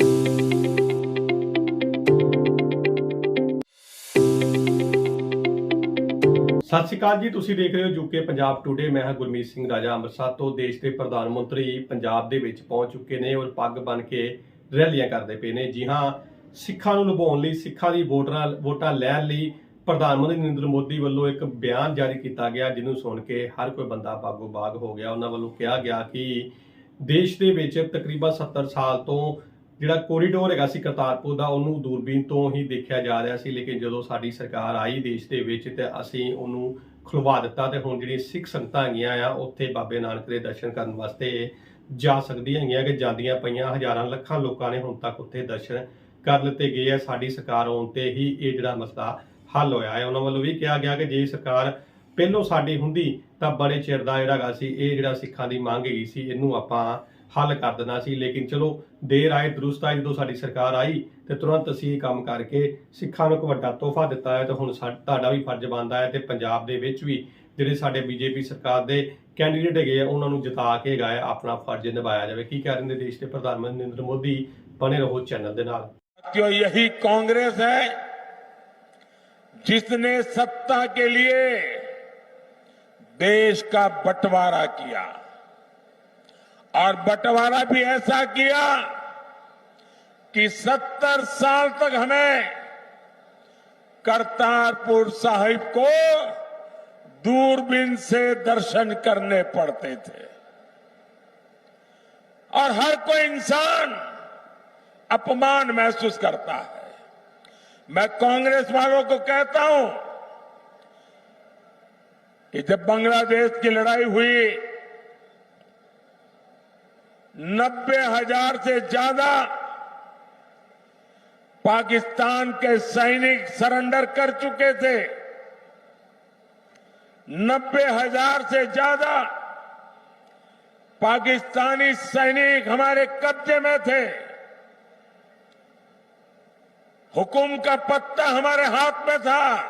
ਸਤਿ ਸ਼੍ਰੀ ਅਕਾਲ ਜੀ, ਤੁਸੀਂ ਦੇਖ ਰਹੇ ਹੋ ਯੂਕੇ ਪੰਜਾਬ ਟੁਡੇ ਮੈਂ ਹਾਂ ਗੁਰਮੀਤ ਸਿੰਘ ਰਾਜਾ, ਅੰਮ੍ਰਿਤਸਰ ਤੋਂ ਦੇਸ਼ ਦੇ ਪ੍ਰਧਾਨ ਮੰਤਰੀ ਪੰਜਾਬ ਦੇ ਵਿੱਚ ਪਹੁੰਚ ਚੁੱਕੇ ਨੇ ਔਰ ਪੱਗ ਬਨ ਕੇ ਰੈਲੀਆਂ ਕਰਦੇ ਪਏ ਨੇ। ਜੀ ਹਾਂ, ਸਿੱਖਾਂ ਨੂੰ ਲੁਭਾਉਣ ਲਈ, ਸਿੱਖਾਂ ਦੀ ਵੋਟਰਾਂ ਵੋਟਾਂ ਲੈਣ ਲਈ ਪ੍ਰਧਾਨ ਮੰਤਰੀ ਨਰਿੰਦਰ ਮੋਦੀ ਵੱਲੋਂ ਇੱਕ ਬਿਆਨ ਜਾਰੀ ਕੀਤਾ ਗਿਆ, ਜਿਹਨੂੰ ਸੁਣ ਕੇ ਹਰ ਕੋਈ ਬੰਦਾ ਬਾਗੋ ਬਾਗ ਹੋ ਗਿਆ। ਉਹਨਾਂ ਵੱਲੋਂ ਕਿਹਾ ਗਿਆ ਕਿ ਦੇਸ਼ ਦੇ ਵਿੱਚ ਤਕਰੀਬਨ 70 ਸਾਲ ਤੋਂ ਜਿਹੜਾ ਕੋਰੀਡੋਰ ਹੈਗਾ ਸੀ ਕਰਤਾਰਪੁਰ ਦਾ, ਉਹਨੂੰ ਦੂਰਬੀਨ ਤੋਂ ਹੀ ਦੇਖਿਆ ਜਾ ਰਿਹਾ ਸੀ, ਲੇਕਿਨ ਜਦੋਂ ਸਾਡੀ ਸਰਕਾਰ ਆਈ ਦੇਸ਼ ਦੇ ਵਿੱਚ ਤੇ ਅਸੀਂ ਉਹਨੂੰ ਖੁਲਵਾ ਦਿੱਤਾ ਤੇ ਹੁਣ ਜਿਹੜੀ ਸਿੱਖ ਸੰਗਤਾਂ ਹੈਗੀਆਂ ਆ, ਉੱਥੇ ਬਾਬੇ ਨਾਨਕ ਦੇ ਦਰਸ਼ਨ ਕਰਨ ਵਾਸਤੇ ਜਾ ਸਕਦੀਆਂ ਹੈਗੀਆਂ ਕਿ ਜਾਂਦੀਆਂ ਪਈਆਂ ਹਜ਼ਾਰਾਂ ਲੱਖਾਂ ਲੋਕਾਂ ਨੇ ਹੁਣ ਤੱਕ ਉੱਥੇ ਦਰਸ਼ਨ ਕਰ ਲਿੱਤੇ ਗਏ ਆ। ਸਾਡੀ ਸਰਕਾਰ ਆਉਣ ਤੇ ਹੀ ਇਹ ਜਿਹੜਾ ਮਸਲਾ ਹੱਲ ਹੋਇਆ ਹੈ। ਉਹਨਾਂ ਵੱਲੋਂ ਵੀ ਕਿਹਾ ਗਿਆ ਕਿ ਜੇ ਸਰਕਾਰ ਪਹਿਲੋਂ ਸਾਡੀ ਹੁੰਦੀ ਤਾਂ ਬੜੇ ਚਿਰ ਦਾ ਜਿਹੜਾ ਹੈਗਾ ਸੀ, ਇਹ ਜਿਹੜਾ ਸਿੱਖਾਂ ਦੀ ਮੰਗ ਹੈਗੀ ਸੀ, ਇਹਨੂੰ ਆਪਾਂ ਹੱਲ ਕਰ ਦੇਣਾ ਸੀ ਲੇਕਿਨ ਚਲੋ ਦੇਰ ਆਏ ਦਰੁਸਤ ਆਏ ਜਦੋਂ ਸਾਡੀ ਸਰਕਾਰ ਆਈ ਤੇ ਤੁਰੰਤ ਅਸੀਂ ਇਹ ਕੰਮ ਕਰਕੇ ਸਿੱਖਾਂ ਨੂੰ ਇੱਕ ਵੱਡਾ ਤੋਹਫਾ ਦਿੱਤਾ ਹੈ ਤੇ ਹੁਣ ਸਾ- ਤੁਹਾਡਾ ਵੀ ਫਰਜ਼ ਬਣਦਾ ਹੈ ਤੇ ਪੰਜਾਬ ਦੇ ਵਿੱਚ ਵੀ ਜਿਹੜੇ ਸਾਡੇ ਬੀਜੇਪੀ ਸਰਕਾਰ ਦੇ ਕੈਂਡੀਡੇਟ ਹੈਗੇ ਆ ਉਹਨਾਂ ਨੂੰ ਜਿਤਾ ਕੇ ਗਾਇਆ ਆਪਣਾ ਫਰਜ਼ ਨਿਭਾਇਆ ਜਾਵੇ ਕੀ ਕਹਿ ਰਹੇ ਨੇ ਦੇਸ਼ ਦੇ ਪ੍ਰਧਾਨ ਮੰਤਰੀ ਨਰਿੰਦਰ ਮੋਦੀ ਬਣੇ ਰਹੋ ਚੈਨਲ ਦੇ ਨਾਲ क्यों यही कांग्रेस है जिसने सत्ता के लिए देश का बंटवारा किया और बंटवारा भी ऐसा किया कि 70 साल तक हमें करतारपुर साहिब को दूरबीन से दर्शन करने पड़ते थे। और हर कोई इंसान अपमान महसूस करता है। मैं कांग्रेस वालों को कहता हूँ कि जब बांग्लादेश की लड़ाई हुई नब्बे हज़ार से ज़्यादा पाकिस्तान के सैनिक सरेंडर कर चुके थे। नब्बे हज़ार से ज़्यादा पाकिस्तानी सैनिक हमारे कब्जे में थे। हुकुम का पत्ता हमारे हाथ में था।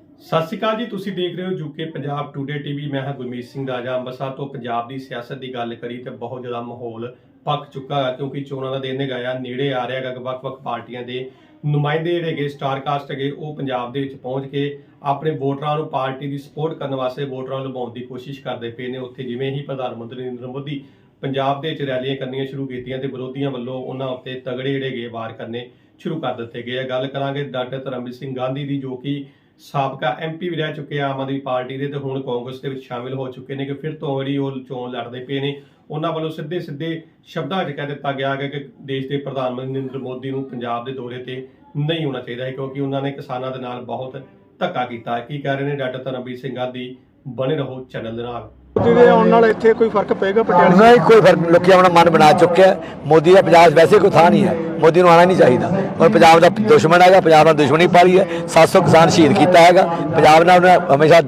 ਸਤਿ ਸ਼੍ਰੀ ਅਕਾਲ ਜੀ, ਤੁਸੀਂ ਦੇਖ ਰਹੇ ਹੋ ਯੂਕੇ ਪੰਜਾਬ ਟੂਡੇ ਟੀਵੀ ਮੈਂ ਹਾਂ ਗੁਰਮੀਤ ਸਿੰਘ ਰਾਜਾ। ਅੰਮ੍ਰਿਤਸਰ ਤੋਂ ਪੰਜਾਬ ਦੀ ਸਿਆਸਤ ਦੀ ਗੱਲ ਕਰੀ ਤੇ ਬਹੁਤ ਜ਼ਿਆਦਾ ਮਾਹੌਲ ਪੱਕ ਚੁੱਕਾ ਹੈ ਕਿਉਂਕਿ ਚੋਣਾਂ ਦਾ ਦਿਨ ਹੈਗਾ ਆ, ਨੇੜੇ ਆ ਰਿਹਾ ਹੈਗਾ ਵੱਖ-ਵੱਖ ਪਾਰਟੀਆਂ ਦੇ ਨੁਮਾਇੰਦੇ ਜਿਹੜੇ ਹੈਗੇ ਸਟਾਰ ਕਾਸਟ ਹੈਗੇ, ਉਹ ਪੰਜਾਬ ਦੇ ਵਿੱਚ ਪਹੁੰਚ ਕੇ ਆਪਣੇ ਵੋਟਰਾਂ ਨੂੰ ਪਾਰਟੀ ਦੀ ਸਪੋਰਟ ਕਰਨ ਵਾਸਤੇ ਵੋਟਰਾਂ ਨੂੰ ਲੁਭਾਉਣ ਦੀ ਕੋਸ਼ਿਸ਼ ਕਰਦੇ ਪਏ ਨੇ। ਉੱਥੇ ਜਿਵੇਂ ਹੀ ਪ੍ਰਧਾਨ ਮੰਤਰੀ ਨਰਿੰਦਰ ਮੋਦੀ ਪੰਜਾਬ ਦੇ ਵਿੱਚ ਰੈਲੀਆਂ ਕਰਨੀਆਂ ਸ਼ੁਰੂ ਕੀਤੀਆਂ ਤੇ ਵਿਰੋਧੀਆਂ ਵੱਲੋਂ ਉਹਨਾਂ ਉੱਤੇ ਤਗੜੇ ਜਿਹੜੇ ਗਏ ਵਾਰ ਕਰਨੇ ਸ਼ੁਰੂ ਕਰ ਦਿੱਤੇ ਗਏ ਆ। ਗੱਲ ਕਰਾਂਗੇ ਡਾਕਟਰ ਧਰਮਵੀਰ ਸਿੰਘ ਗਾਂਧੀ ਦੀ, ਜੋ ਕਿ ਸਾਬਕਾ ਐਮਪੀ ਵੀ ਰਹਿ ਚੁੱਕੇ ਆ, ਆਮ ਆਦਮੀ ਪਾਰਟੀ ਦੇ ਤੇ ਹੁਣ ਕਾਂਗਰਸ ਦੇ ਵਿੱਚ ਸ਼ਾਮਿਲ ਹੋ ਚੁੱਕੇ ਨੇ ਕਿ ਫਿਰ ਤੋਂ ਜਿਹੜੀ ਉਹ ਚੋਣ ਲੜਦੇ ਪਏ ਨੇ। ਉਹਨਾਂ ਵੱਲੋਂ ਸਿੱਧੇ ਸਿੱਧੇ ਸ਼ਬਦਾਂ 'ਚ ਕਹਿ ਦਿੱਤਾ ਗਿਆ ਹੈ ਕਿ ਦੇਸ਼ ਦੇ ਪ੍ਰਧਾਨ ਮੰਤਰੀ ਨਰਿੰਦਰ ਮੋਦੀ ਨੂੰ ਪੰਜਾਬ ਦੇ ਦੌਰੇ ਤੇ ਨਹੀਂ ਹੋਣਾ ਚਾਹੀਦਾ ਹੈ, ਕਿਉਂਕਿ ਉਹਨਾਂ ਨੇ ਕਿਸਾਨਾਂ ਦੇ ਨਾਲ ਬਹੁਤ ਧੱਕਾ ਕੀਤਾ ਹੈ। ਕੀ ਕਹਿ ਰਹੇ ਨੇ ਡਾਕਟਰ ਧਰਮਵੀਰ ਸਿੰਘ ਗਾਂਧੀ ਬਣੇ ਰਹੋ ਚੈਨਲ ਦੇ ਨਾਲ। ਮੋਦੀ ਦੇ ਆਉਣ ਨਾਲ ਇੱਥੇ ਕੋਈ ਫ਼ਰਕ ਪਏਗਾ ਪਟਿਆਲੇ? ਨਹੀਂ, ਕੋਈ ਫ਼ਰਕ ਨਹੀਂ। ਲੋਕੀ ਆਪਣਾ ਮਨ ਬਣਾ ਚੁੱਕਿਆ ਮੋਦੀ ਦਾ ਪੰਜਾਬ 'ਚ ਵੈਸੇ ਕੋਈ ਥਾਂ ਨਹੀਂ ਹੈ। ਮੋਦੀ ਨੂੰ ਆਣਾ ਨਹੀਂ ਚਾਹੀਦਾ। ਔਰ ਪੰਜਾਬ ਦਾ ਦੁਸ਼ਮਣ ਹੈਗਾ, ਪੰਜਾਬ ਨਾਲ ਦੁਸ਼ਮਣੀ ਪਾਲੀ ਹੈ। 700 ਕਿਸਾਨ ਸ਼ਹੀਦ ਕੀਤਾ ਹੈਗਾ। ਪੰਜਾਬ ਨਾਲ ਉਹਨੇ ਹਮੇਸ਼ਾ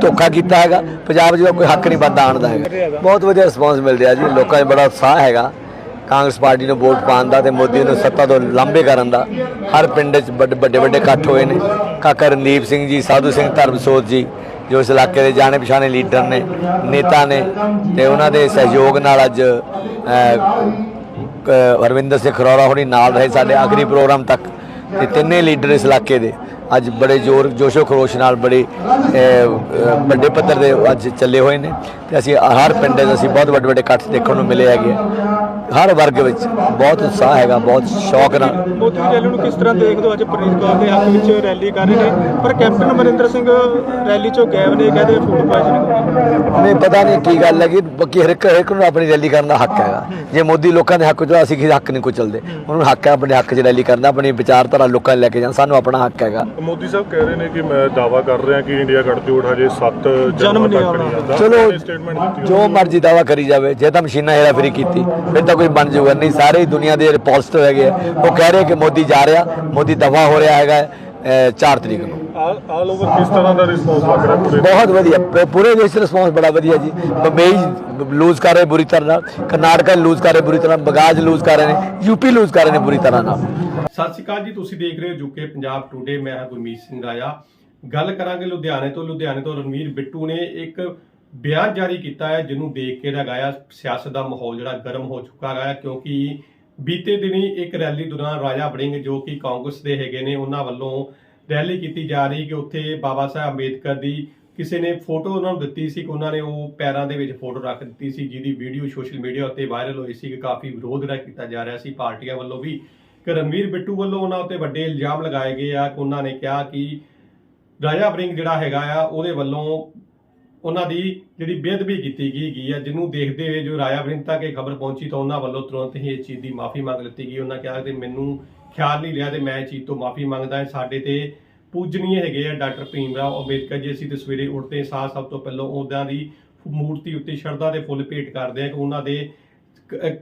ਧੋਖਾ ਕੀਤਾ ਹੈਗਾ। ਪੰਜਾਬ 'ਚ ਕੋਈ ਹੱਕ ਨਹੀਂ ਬੰਦਾ ਆਉਣ ਦਾ ਹੈਗਾ। ਬਹੁਤ ਵਧੀਆ ਰਿਸਪੌਂਸ ਮਿਲ ਰਿਹਾ ਜੀ। ਲੋਕਾਂ 'ਚ ਬੜਾ ਉਤਸ਼ਾਹ ਹੈਗਾ। ਕਾਂਗਰਸ ਪਾਰਟੀ ਨੂੰ ਵੋਟ ਪਾਉਣ ਦਾ ਤੇ ਮੋਦੀ ਨੂੰ ਸੱਤਾ ਤੋਂ ਲਾਂਭੇ ਕਰਨ ਦਾ। ਹਰ ਪਿੰਡ 'ਚ ਵੱਡੇ ਵੱਡੇ ਵੱਡੇ ਇਕੱਠ ਹੋਏ ਨੇ। ਕਾਕਾ ਰਣਦੀਪ ਸਿੰਘ ਜੀ, ਸਾਧੂ ਸਿੰਘ ਧਰਮਸੋਤ ਜੀ ਜੋ ਇਸ ਇਲਾਕੇ ਦੇ ਜਾਣੇ ਪਛਾਣੇ ਲੀਡਰ ਨੇ, ਨੇਤਾ ਨੇ ਤੇ ਉਹਨਾਂ ਦੇ ਸਹਿਯੋਗ ਨਾਲ ਅੱਜ ਹਰਵਿੰਦਰ ਸਿੰਘ ਖਰੋੜਾ ਹੋਣੀ ਨਾਲ ਰਹੇ ਸਾਡੇ ਆਖਰੀ ਪ੍ਰੋਗਰਾਮ ਤੱਕ ਤੇ ਤਿੰਨੇ ਲੀਡਰ ਇਸ ਇਲਾਕੇ ਦੇ। ਅੱਜ ਬੜੇ ਜ਼ੋਰ ਜੋਸ਼ੋ ਖਰੋਸ਼ ਨਾਲ ਬੜੇ ਵੱਡੇ ਪੱਧਰ ਦੇ ਅੱਜ ਚੱਲੇ ਹੋਏ ਨੇ। ਤੇ ਅਸੀਂ ਹਰ ਪਿੰਡ 'ਚ ਅਸੀਂ ਬਹੁਤ ਵੱਡੇ ਵੱਡੇ ਇਕੱਠ ਦੇਖਣ ਨੂੰ ਮਿਲੇ ਹੈਗੇ। ਹਰ ਵਰਗ ਵਿੱਚ ਬਹੁਤ ਉਤਸ਼ਾਹ ਹੈਗਾ ਬਹੁਤ ਸ਼ੌਕ ਨਾਲ। ਮੋਦੀ ਦੀ ਰੈਲੀ ਨੂੰ ਕਿਸ ਤਰ੍ਹਾਂ ਦੇਖਦੇ ਹੋ? ਅੱਜ ਪ੍ਰੀਤਪਾਲ ਦੇ ਹੱਕ ਵਿੱਚ ਰੈਲੀ ਕਰ ਰਹੇ ਨੇ। ਪਰ ਕੈਪਟਨ ਅਮਰਿੰਦਰ ਸਿੰਘ ਰੈਲੀ ਚੋਂ ਗਾਇਬ ਨੇ ਕਹਿੰਦੇ ਫੂਡ ਪਾਇਜ਼ਨਿੰਗ ਨਹੀਂ ਪਤਾ ਨਹੀਂ ਕੀ ਗੱਲ ਹੈਗੀ। ਬਾਕੀ ਹਰ ਇੱਕ ਹਰ ਇੱਕ ਨੂੰ ਆਪਣੀ ਰੈਲੀ ਕਰਨ ਦਾ ਹੱਕ ਹੈਗਾ। ਜੇ ਮੋਦੀ ਲੋਕਾਂ ਦੇ ਹੱਕ ਚੋਂ ਅਸੀਂ ਕਿਸੇ ਹੱਕ ਨਹੀਂ ਕੁਚਲਦੇ ਉਹਨੂੰ ਹੱਕ ਹੈ ਆਪਣੇ ਹੱਕ 'ਚ ਰੈਲੀ ਕਰਨਾ ਆਪਣੀ ਵਿਚਾਰਧਾਰਾ ਲੋਕਾਂ ਨੂੰ ਲੈ ਕੇ ਜਾਣਾ। ਸਾਨੂੰ ਆਪਣਾ ਹੱਕ ਹੈਗਾ। ਮੋਦੀ ਸਾਹਿਬ ਕਹਿ ਰਹੇ ਨੇ ਕਿ ਮੈਂ ਦਾਵਾ ਕਰ ਰਿਹਾ ਕਿ ਇੰਡੀਆ ਗੱਠਜੋੜ ਹਜੇ 7 ਜਨਮ ਨਹੀਂ ਆਉਣਾ। ਚਲੋ ਜੋ ਮਰਜ਼ੀ ਦਾਵਾ ਕਰੀ ਜਾਵੇ ਜੇ ਤਾਂ ਮਸ਼ੀਨਾਂ ਹੇਰਾਫੇਰੀ ਕੀਤੀ ਫਿਰ ਤਾਂ ਕੋਈ ਬਣ ਜਾਊਗਾ ਨਹੀਂ ਸਾਰੇ ਹੀ ਦੁਨੀਆ ਦੇ ਰਿਪੋਸਟ ਹੈਗੇ ਆ। ਉਹ ਕਹਿ ਰਹੇ ਕਿ ਮੋਦੀ ਜਾ ਰਿਹਾ ਮੋਦੀ ਦਫਾ ਹੋ ਰਿਹਾ ਹੈਗਾ 4 ਤਰੀਕ ਨੂੰ ਆਲ ਓਵਰ ਕਿਸ ਤਰ੍ਹਾਂ ਦਾ ਰਿਸਪੌਂਸ ਲੱਗ ਰਿਹਾ ਪੂਰੇ ਬਹੁਤ ਵਧੀਆ। ਪ- ਪੂਰੇ ਦੇਸ਼ ਦਾ ਰਿਸਪੌਂਸ ਬੜਾ ਵਧੀਆ ਜੀ। ਬੰਬਈ ਲੂਜ਼ ਕਰ ਰਹੇ ਬੁਰੀ ਤਰ੍ਹਾਂ ਨਾਲ। ਕਰਨਾਟਕਾ ਲੂਜ਼ ਕਰ ਰਹੇ ਬੁਰੀ ਤਰ੍ਹਾਂ ਬਗਾਜ ਲੂਜ਼ ਕਰ ਰਹੇ ਨੇ। ਯੂਪੀ ਲੂਜ਼ ਕਰ ਰਹੇ ਨੇ ਬੁਰੀ ਤਰ੍ਹਾਂ ਨਾਲ। ਸਤਿ ਸ਼੍ਰੀ ਅਕਾਲ ਜੀ। ਤੁਸੀਂ ਦੇਖ ਰਹੇ ਹੋ ਜੁਕੇ ਪੰਜਾਬ ਟੂਡੇ ਮੈਂ ਹਾਂ ਗੁਰਮੀਤ ਸਿੰਘ ਰਾਜਾ ਗੱਲ ਕਰਾਂਗੇ ਲੁਧਿਆਣੇ ਤੋਂ। ਲੁਧਿਆਣੇ ਤੋਂ ਰਣਵੀਰ ਬਿੱਟੂ ਨੇ ਇੱਕ ਬਿਆਨ ਜਾਰੀ ਕੀਤਾ ਹੈ ਜਿਹਨੂੰ ਦੇਖ ਕੇ ਲਗਾਇਆ ਸਿਆਸਤ ਦਾ ਮਾਹੌਲ ਜਿਹੜਾ ਗਰਮ ਹੋ ਚੁੱਕਾ ਹੈ ਕਿਉਂਕਿ ਬੀਤੇ ਦਿਨੀ ਇੱਕ ਰੈਲੀ ਦੌਰਾਨ ਰਾਜਾ ਵੜਿੰਗ ਜੋ ਕਿ ਕਾਂਗਰਸ ਦੇ ਹੈਗੇ ਨੇ ਉਹਨਾਂ ਵੱਲੋਂ ਰੈਲੀ ਕੀਤੀ ਜਾ ਰਹੀ ਕਿ ਉੱਥੇ ਬਾਬਾ ਸਾਹਿਬ ਅੰਬੇਦਕਰ ਦੀ ਕਿਸੇ ਨੇ ਫੋਟੋ ਉਹਨਾਂ ਨੂੰ ਦਿੱਤੀ ਸੀ ਕਿ ਉਹਨਾਂ ਨੇ ਉਹ ਪੈਰਾਂ ਦੇ ਵਿੱਚ ਫੋਟੋ ਰੱਖ ਦਿੱਤੀ ਸੀ, ਜਿਹਦੀ ਵੀਡੀਓ ਸੋਸ਼ਲ ਮੀਡੀਆ ਉੱਤੇ ਵਾਇਰਲ ਹੋਈ ਸੀ ਕਿ ਕਾਫੀ ਵਿਰੋਧ ਜਿਹੜਾ ਕੀਤਾ ਜਾ ਰਿਹਾ ਸੀ ਪਾਰਟੀਆਂ ਵੱਲੋਂ ਵੀ। ਕਿ ਰਣਵੀਰ ਬਿੱਟੂ ਵੱਲੋਂ ਉਹਨਾਂ ਉੱਤੇ ਵੱਡੇ ਇਲਜ਼ਾਮ ਲਗਾਏ ਗਏ ਆ ਕਿ ਉਹਨਾਂ ਨੇ ਕਿਹਾ ਕਿ ਰਾਜਾ ਵੜਿੰਗ ਜਿਹੜਾ ਹੈਗਾ ਆ, ਉਹਦੇ ਵੱਲੋਂ ਉਹਨਾਂ ਦੀ ਜਿਹੜੀ ਬੇਅਦਬੀ ਕੀਤੀ ਗਈ ਗਈ ਆ, ਜਿਹਨੂੰ ਦੇਖਦੇ ਹੋਏ ਜੋ ਰਾਜਾ ਵੜਿੰਗ ਤੱਕ ਇਹ ਖਬਰ ਪਹੁੰਚੀ ਤਾਂ ਉਹਨਾਂ ਵੱਲੋਂ ਤੁਰੰਤ ਹੀ ਇਸ ਚੀਜ਼ ਦੀ ਮਾਫੀ ਮੰਗ ਲਿੱਤੀ ਗਈ। ਉਹਨਾਂ ਕਿਹਾ ਕਿ ਮੈਨੂੰ ਖਿਆਲ ਨਹੀਂ ਰਿਹਾ ਤੇ ਮੈਂ ਚੀਜ਼ ਤੋਂ ਮਾਫੀ ਮੰਗਦਾ ਹਾਂ। ਸਾਡੇ ਤੇ ਪੂਜਨੀਏ ਹੈਗੇ ਆ ਡਾਕਟਰ ਭੀਮ ਰਾਓ ਅੰਬੇਦਕਰ ਜੀ। ਅਸੀਂ ਤੇ ਸਵੇਰੇ ਉੱਠਦੇ ਸਾਹ ਸਭ ਤੋਂ ਪਹਿਲਾਂ ਉਹਨਾਂ ਦੀ ਮੂਰਤੀ ਉੱਤੇ ਸ਼ਰਧਾ ਦੇ ਫੁੱਲ ਭੇਟ ਕਰਦੇ ਆ ਕਿ ਉਹਨਾਂ ਦੇ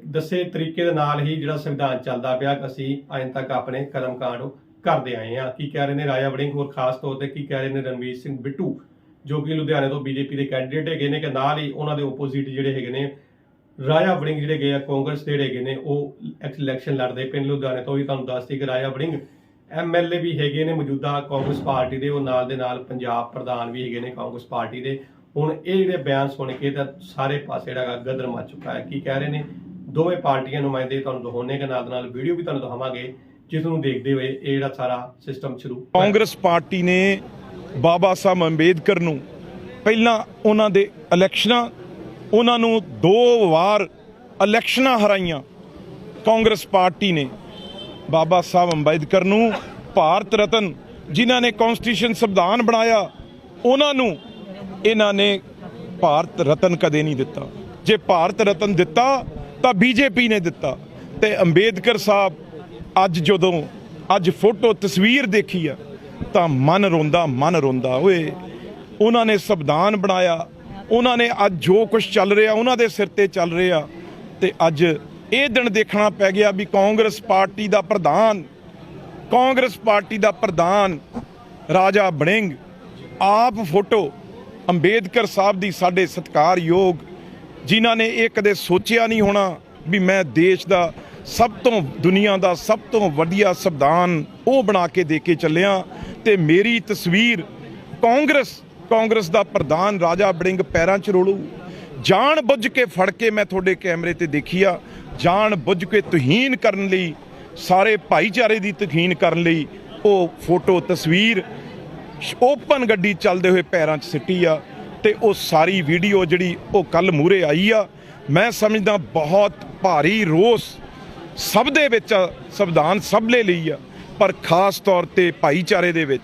ਦੱਸੇ ਤਰੀਕੇ ਦੇ ਨਾਲ ਹੀ ਜਿਹੜਾ ਸੰਵਿਧਾਨ ਚੱਲਦਾ ਪਿਆ, ਅਸੀਂ ਅਜੇ ਤੱਕ ਆਪਣੇ ਕਰਮਕਾਂਡ ਕਰਦੇ ਆਏ ਆ ਕੀ ਕਹਿ ਰਹੇ ਨੇ ਰਾਜਾ ਵੜਿੰਗ ਹੋਰ ਖਾਸ ਤੌਰ ਤੇ ਕੀ ਕਹਿ ਰਹੇ ਨੇ ਰਣਵੀਰ ਸਿੰਘ ਬਿੱਟੂ? ਜੋ ਕਿ ਲੁਧਿਆਣੇ ਤੋਂ ਬੀਜੇਪੀ ਦੇ ਕੈਂਡੀਡੇਟ ਹੈਗੇ ਨੇ ਕਿ ਨਾਲ ਹੀ ਉਹਨਾਂ ਦੇ ਆਪੋਜ਼ਿਟ ਜਿਹੜੇ ਹੈਗੇ ਨੇ ਰਾਜਾ ਵੜਿੰਗ ਜਿਹੜੇ ਗਏ ਆ, ਕਾਂਗਰਸ ਦੇ ਜਿਹੜੇ ਹੈਗੇ ਨੇ, ਉਹ ਇਲੈਕਸ਼ਨ ਲੜਦੇ ਪਿੰਡ ਲੁਧਿਆਣੇ ਤੋਂ। ਵੀ ਤੁਹਾਨੂੰ ਦੱਸਦੀ ਕਿ ਰਾਜਾ ਵੜਿੰਗ ਐਮਐਲਏ ਵੀ ਹੈਗੇ ਨੇ ਮੌਜੂਦਾ ਕਾਂਗਰਸ ਪਾਰਟੀ ਦੇ। ਉਹ ਨਾਲ ਦੇ ਨਾਲ ਪੰਜਾਬ ਪ੍ਰਧਾਨ ਵੀ ਹੈਗੇ ਨੇ ਕਾਂਗਰਸ ਪਾਰਟੀ ਦੇ। ਹੁਣ ਇਹ ਜਿਹੜੇ ਬਿਆਨ ਸੁਣ ਕੇ ਤਾਂ ਸਾਰੇ ਪਾਸੇ ਜਿਹੜਾ ਗਾ ਗਦਰ ਮਚ ਚੁੱਕਾ ਹੈ। ਕੀ ਕਹਿ ਰਹੇ ਨੇ? ਦੋਵੇਂ ਪਾਰਟੀਆਂ ਨੁਮਾਇੰਦੇ ਤੁਹਾਨੂੰ ਦਿਖਾਉਣੇ ਕੇ ਨਾਲ ਦੇ ਨਾਲ ਵੀਡੀਓ ਵੀ ਤੁਹਾਨੂੰ ਦਿਖਾਵਾਂਗੇ, ਜਿਸ ਨੂੰ ਦੇਖਦੇ ਹੋਏ ਇਹ ਜਿਹੜਾ ਸਾਰਾ ਸਿਸਟਮ ਸ਼ੁਰੂ ਕਾਂਗਰਸ ਪਾਰਟੀ ਨੇ ਬਾਬਾ ਸਾਹਿਬ ਅੰਬੇਦਕਰ ਨੂੰ ਪਹਿਲਾਂ ਉਹਨਾਂ ਦੇ ਇਲੈਕਸ਼ਨਾਂ ਉਹਨਾਂ ਨੂੰ ਦੋ ਵਾਰ ਇਲੈਕਸ਼ਨਾਂ ਹਰਾਈਆਂ। ਕਾਂਗਰਸ ਪਾਰਟੀ ਨੇ। ਬਾਬਾ ਸਾਹਿਬ ਅੰਬੇਦਕਰ ਨੂੰ ਭਾਰਤ ਰਤਨ, ਜਿਨ੍ਹਾਂ ਨੇ ਕਨਸਟੀਟਿਊਸ਼ਨ ਸੰਵਿਧਾਨ ਬਣਾਇਆ, ਉਹਨਾਂ ਨੂੰ ਇਹਨਾਂ ਨੇ ਭਾਰਤ ਰਤਨ ਕਦੇ ਨਹੀਂ ਦਿੱਤਾ। ਜੇ ਭਾਰਤ ਰਤਨ ਦਿੱਤਾ, ਤਾਂ ਬੀਜੇਪੀ ਨੇ ਦਿੱਤਾ। ਤੇ ਅੰਬੇਦਕਰ ਸਾਹਿਬ ਅੱਜ ਜਦੋਂ ਅੱਜ ਫੋਟੋ ਤਸਵੀਰ ਦੇਖੀ ਆ, ਤਾਂ ਮਨ ਰੋਂਦਾ ਮਨ ਰੋਂਦਾ, ਓਏ, ਉਹਨਾਂ ਨੇ ਸੰਵਿਧਾਨ ਬਣਾਇਆ ਉਹਨਾਂ ਨੇ ਅੱਜ ਜੋ ਕੁਝ ਚੱਲ ਰਿਹਾ, ਉਹਨਾਂ ਦੇ ਸਿਰ ਤੇ ਚੱਲ ਰਿਹਾ ਤੇ ਅੱਜ ਇਹ ਦਿਨ ਦੇਖਣਾ ਪੈ ਗਿਆ ਵੀ ਕਾਂਗਰਸ ਪਾਰਟੀ ਦਾ ਪ੍ਰਧਾਨ, ਕਾਂਗਰਸ ਪਾਰਟੀ ਦਾ ਪ੍ਰਧਾਨ ਰਾਜਾ ਬਣਿੰਗ ਆਪ ਫੋਟੋ ਅੰਬੇਦਕਰ ਸਾਹਿਬ ਦੀ ਸਾਡੇ ਸਤਿਕਾਰਯੋਗ, ਜਿਨ੍ਹਾਂ ਨੇ ਇਹ ਕਦੇ ਸੋਚਿਆ ਨਹੀਂ ਹੋਣਾ ਵੀ ਮੈਂ ਦੇਸ਼ ਦਾ ਸਭ ਤੋਂ, ਦੁਨੀਆ ਦਾ ਸਭ ਤੋਂ ਵਧੀਆ ਸੰਵਿਧਾਨ ਉਹ ਬਣਾ ਕੇ ਦੇ ਕੇ ਚੱਲਿਆ ਤੇ ਮੇਰੀ ਤਸਵੀਰ ਕਾਂਗਰਸ ਕਾਂਗਰਸ ਦਾ ਪ੍ਰਧਾਨ ਰਾਜਾ ਬੜਿੰਗ ਪੈਰਾਂ 'ਚ ਰੋਲੂ। ਜਾਣ ਬੁੱਝ ਕੇ ਫੜ ਕੇ ਮੈਂ ਤੁਹਾਡੇ ਕੈਮਰੇ ਤੇ ਦੇਖੀ ਆ। ਜਾਣ ਬੁੱਝ ਕੇ ਤੁਹੀਨ ਕਰਨ ਲਈ ਸਾਰੇ ਭਾਈਚਾਰੇ ਦੀ ਤੁਹੀਨ ਕਰਨ ਲਈ ਉਹ ਫੋਟੋ ਤਸਵੀਰ ਓਪਨ ਗੱਡੀ ਚੱਲਦੇ ਹੋਏ ਪੈਰਾਂ 'ਚ ਸਿੱਟੀ ਆ ਤੇ ਉਹ ਸਾਰੀ ਵੀਡੀਓ ਜਿਹੜੀ ਉਹ ਕੱਲ ਮੂਰੇ ਆਈ ਆ। ਮੈਂ ਸਮਝਦਾ ਬਹੁਤ ਭਾਰੀ ਰੋਸ ਸਭ ਦੇ ਵਿੱਚ ਆ, ਸੰਵਿਧਾਨ ਸਭ ਲਈ ਲਈ ਆ ਪਰ ਖਾਸ ਤੌਰ ਤੇ ਭਾਈਚਾਰੇ ਦੇ ਵਿੱਚ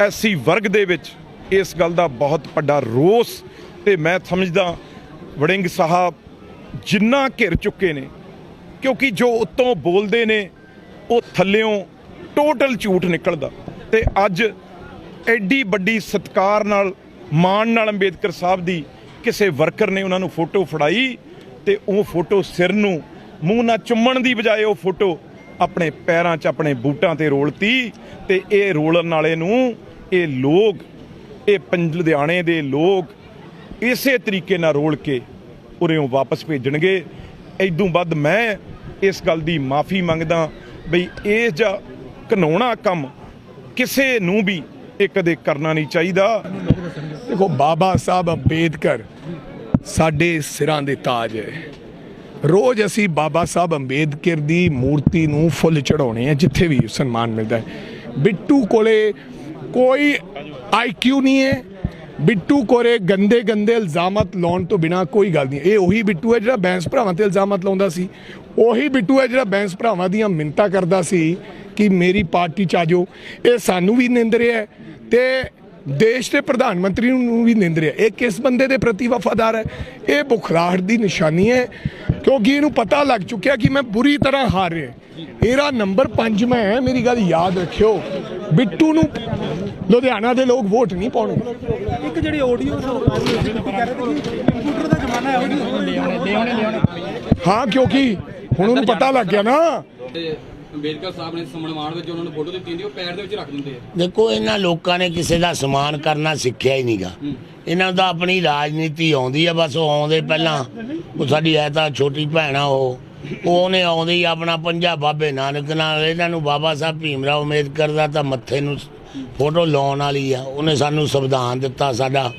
ਐਸੀ ਵਰਗ ਦੇ ਵਿੱਚ ਇਸ ਗੱਲ ਦਾ ਬਹੁਤ ਵੱਡਾ ਰੋਸ ਤੇ ਮੈਂ ਸਮਝਦਾ ਵੜਿੰਗ ਸਾਹਿਬ ਜਿੰਨਾ ਘਿਰ ਚੁੱਕੇ ਨੇ, ਕਿਉਂਕਿ ਜੋ ਉੱਤੋਂ ਬੋਲਦੇ ਨੇ, ਉਹ ਥੱਲਿਓਂ ਟੋਟਲ ਝੂਠ ਨਿਕਲਦਾ। ਤੇ ਅੱਜ ਐਡੀ ਵੱਡੀ ਸਤਕਾਰ ਨਾਲ, ਮਾਣ ਨਾਲ ਅੰਬੇਦਕਰ ਸਾਹਿਬ ਦੀ ਕਿਸੇ ਵਰਕਰ ਨੇ ਉਹਨਾਂ ਨੂੰ ਫੋਟੋ ਫੜਾਈ ਤੇ ਉਹ ਫੋਟੋ ਸਿਰ ਨੂੰ ਮੂੰਹ ਨਾਲ ਚੁੰਮਣ ਦੀ ਬਜਾਏ ਉਹ ਫੋਟੋ ਆਪਣੇ ਪੈਰਾਂ 'ਚ ਆਪਣੇ ਬੂਟਾਂ ਤੇ ਰੋਲਤੀ ਤੇ ਇਹ ਰੋਲਣ ਵਾਲੇ ਨੂੰ ਇਹ ਲੋਕ ਇਹ ਪੰਜ ਲੁਧਿਆਣੇ ਦੇ ਲੋਕ ਇਸੇ ਤਰੀਕੇ ਨਾਲ ਰੋਲ ਕੇ ਉਰਿਓਂ ਵਾਪਸ ਭੇਜਣਗੇ। ਐਦੋਂ ਵੱਧ ਮੈਂ ਇਸ ਗੱਲ ਦੀ ਮਾਫੀ ਮੰਗਦਾ ਬਈ ਇਹ ਜਿਹਾ ਘਨੌਣਾ ਕੰਮ ਕਿਸੇ ਨੂੰ ਵੀ ਇਹ ਕਦੇ ਕਰਨਾ ਨਹੀਂ ਚਾਹੀਦਾ। ਦੇਖੋ, ਬਾਬਾ ਸਾਹਿਬ ਅੰਬੇਦਕਰ ਸਾਡੇ ਸਿਰਾਂ ਦੇ ਤਾਜ ਹੈ। ਰੋਜ਼ ਅਸੀਂ ਬਾਬਾ ਸਾਹਿਬ ਅੰਬੇਦਕਰ ਦੀ ਮੂਰਤੀ ਨੂੰ ਫੁੱਲ ਚੜਾਉਣੇ ਆ, ਜਿੱਥੇ ਵੀ ਸਨਮਾਨ ਮਿਲਦਾ ਹੈ। ਬਿੱਟੂ ਕੋਲੇ ਕੋਈ ਆਈਕਿਊ ਨਹੀਂ ਹੈ। ਬਿੱਟੂ ਕੋਰੇ ਗੰਦੇ ਗੰਦੇ ਇਲਜ਼ਾਮਤ ਲਾਉਣ ਤੋਂ ਬਿਨਾ ਕੋਈ ਗੱਲ ਨਹੀਂ। ਇਹ ਉਹੀ ਬਿੱਟੂ ਹੈ ਜਿਹੜਾ ਬੈਂਸ ਭਰਾਵਾਂ ਤੇ ਇਲਜ਼ਾਮਤ ਲਾਉਂਦਾ ਸੀ। ਉਹੀ ਬਿੱਟੂ ਹੈ ਜਿਹੜਾ ਬੈਂਸ ਭਰਾਵਾਂ ਦੀਆਂ ਮਿੰਤਾ ਕਰਦਾ ਸੀ ਕਿ ਮੇਰੀ ਪਾਰਟੀ ਚ ਆਜੋ ਇਹ ਸਾਨੂੰ ਵੀ ਨਿੰਦ ਰਿਹਾ ਹੈ ਤੇ ਦੇਸ਼ ਦੇ ਪ੍ਰਧਾਨ ਮੰਤਰੀ ਨੂੰ ਵੀ ਨਿੰਦ ਰਿਹਾ ਇਹ ਕਿਸ ਬੰਦੇ ਦੇ ਪ੍ਰਤੀ ਵਫਾਦਾਰ ਹੈ? ਇਹ ਬੁਖਲਾਹਟ ਦੀ ਨਿਸ਼ਾਨੀ ਹੈ। ਕਿਉਂਕਿ ਇਹਨੂੰ ਪਤਾ ਲੱਗ ਚੁੱਕਿਆ ਕਿ ਮੈਂ ਬੁਰੀ ਤਰ੍ਹਾਂ ਹਾਰ ਰਿਹਾ ਇਹਦਾ ਨੰਬਰ 5 ਮੈਂ ਹੈ। ਮੇਰੀ ਗੱਲ ਯਾਦ ਰੱਖਿਓ। ਬਿੱਟੂ ਨੂੰ ਲੁਧਿਆਣਾ ਦੇ ਲੋਕ ਵੋਟ ਨਹੀਂ ਪਾਉਣਗੇ ਇੱਕ ਜਿਹੜੀ ਆਡੀਓ ਕੰਪਿਊਟਰ ਦਾ ਜ਼ਮਾਨਾ ਹੈ ਉਹ ਕਿਉਂਕਿ ਹੁਣ ਉਹਨੂੰ ਪਤਾ ਲੱਗ ਗਿਆ ਨਾ। ਅੰਬੇਦਕਰ ਸਾਹਿਬ ਨੇ ਸਮਣਮਾਨ ਵਿੱਚ ਉਹਨਾਂ ਨੂੰ ਫੋਟੋ ਦਿੱਤੀ ਹੁੰਦੀ ਉਹ ਪੈਰ ਦੇ ਵਿੱਚ ਰੱਖ ਦਿੰਦੇ ਆ। ਦੇਖੋ ਇਹਨਾਂ ਲੋਕਾਂ ਨੇ ਕਿਸੇ ਦਾ ਸਮਾਨ ਕਰਨਾ ਸਿੱਖਿਆ ਹੀ ਨਹੀਂਗਾ। ਇਹਨਾਂ ਤਾਂ ਆਪਣੀ ਰਾਜਨੀਤੀ ਆਉਂਦੀ ਆ ਬਸ ਉਹ ਆਉਂਦੇ ਪਹਿਲਾਂ ਉਹ ਸਾਡੀ ਐ ਤਾਂ ਛੋਟੀ ਭੈਣ ਆ ਉਹ ਉਹਨੇ ਆਉਂਦੇ ਹੀ ਆਪਣਾ ਪੰਜਾ ਬਾਬੇ ਨਾਨਕ ਨਾਲ ਇਹਨਾਂ ਨੂੰ ਬਾਬਾ ਸਾਹਿਬ ਭੀਮਰਾਓ ਅੰਬੇਦਕਰ ਦਾ ਤਾਂ ਮੱਥੇ ਨੂੰ ਫੋਟੋ ਲਾਉਣ ਵਾਲੀ ਆ ਉਹਨੇ ਸਾਨੂੰ ਸੰਵਿਧਾਨ ਦਿੱਤਾ ਸਾਡਾ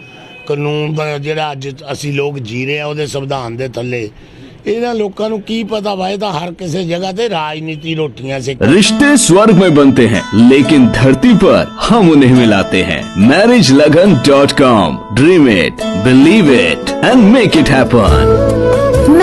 ਕਾਨੂੰਨ ਦਾ ਜਿਹੜਾ ਅੱਜ ਅਸੀਂ ਲੋਕ ਜੀ ਰਹੇ ਆ ਉਹਦੇ ਸੰਵਿਧਾਨ ਦੇ ਥੱਲੇ ਇਹਨਾਂ ਲੋਕਾਂ ਨੂੰ ਕੀ ਪਤਾ ਵਾ ਇਹ ਤਾਂ ਹਰ ਕਿਸੇ ਜਗ੍ਹਾ ਤੇ ਰਾਜਨੀਤੀ ਰੋਟੀਆਂ ਸਿੱਖ रिश्ते स्वर्ग में बनते हैं लेकिन धरती पर हम उन्हें मिलाते हैं marriage Lagan dot com dream it believe it and make it happen